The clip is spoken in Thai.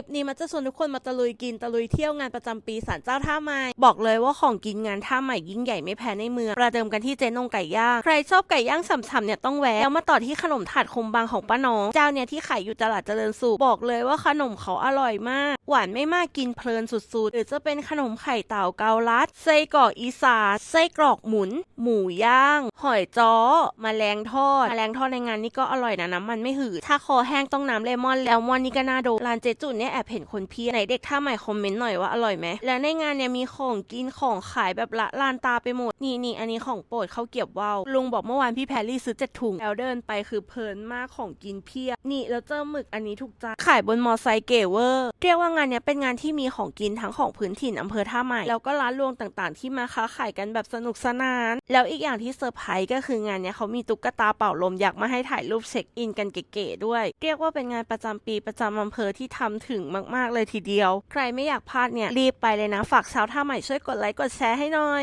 ลิปนี้มันจะชวนทุกคนมาตะลุยกินตะลุยเที่ยวงานประจำปีศาลเจ้าท่าไม้บอกเลยว่าของกินงานท่าใหม่ยิ่งใหญ่ไม่แพ้ในเมืองประเดิมกันที่เจนงไก่ย่างใครชอบไก่ย่างฉ่ำๆเนี่ยต้องแวะแล้วมาต่อที่ขนมถาดคมบางของป้าน้องเจ้าเนี่ยที่ขายอยู่ตลาดเจริญสุขบอกเลยว่าขนมเขาอร่อยมาก หวานไม่มากกินเพลินสุดๆ หรือจะเป็นขนมไข่เต่าเกาลัด ไส้กรอกอีสานไส้กรอกหมุน หมูย่าง หอยจ้อมแมลงทอดมแมลงทอดในงานนี่ก็อร่อยนะน้ำมันไม่หืด ถ้าคอแห้งต้องน้ำเลมอนแล้วมอนนี่ก็น่าดูร้านเจจุนเนี่ยแอบเห็นคนเพียไหนเด็กท่าใหม่คอมเมนต์หน่อยว่าอร่อยไหมแล้วในงานเนี่ยมีของกินของขายแบบละลานตาไปหมด นี่นี่อันนี้ของโปรดเขาเกรียบว่าวลุงบอกเมื่อวานพี่แพรรี่ซื้อเจ็ดถุงแล้วเดินไปคือเพลินมากของกินเพียบนี่แล้วเจอหมึกอันนี้ถูกใจขายบนมอไซค์เก๋เวอร์เรียกว่างานเนี้ยเป็นงานที่มีของกินทั้งของพื้นถิ่นอำเภอท่าใหม่ แล้วก็ร้านรวงต่างๆ ที่มาค้าขายกันแบบสนุกสนาน แล้วอีกอย่างที่เซอร์ไพรส์ก็คืองานเนี้ยเขามีตุ๊กตาเป่าลมอยากมาให้ถ่ายรูปเช็คอินกันเก๋ๆด้วย เรียกว่าเป็นงานประจำปีประจำอำเภอที่ทำถึงมาก ๆ เลยทีเดียว ใครไม่อยากพลาดเนี่ยรีบไปเลยนะ ฝากชาวท่าใหม่ช่วยกดไลค์กดแชร์ให้หน่อย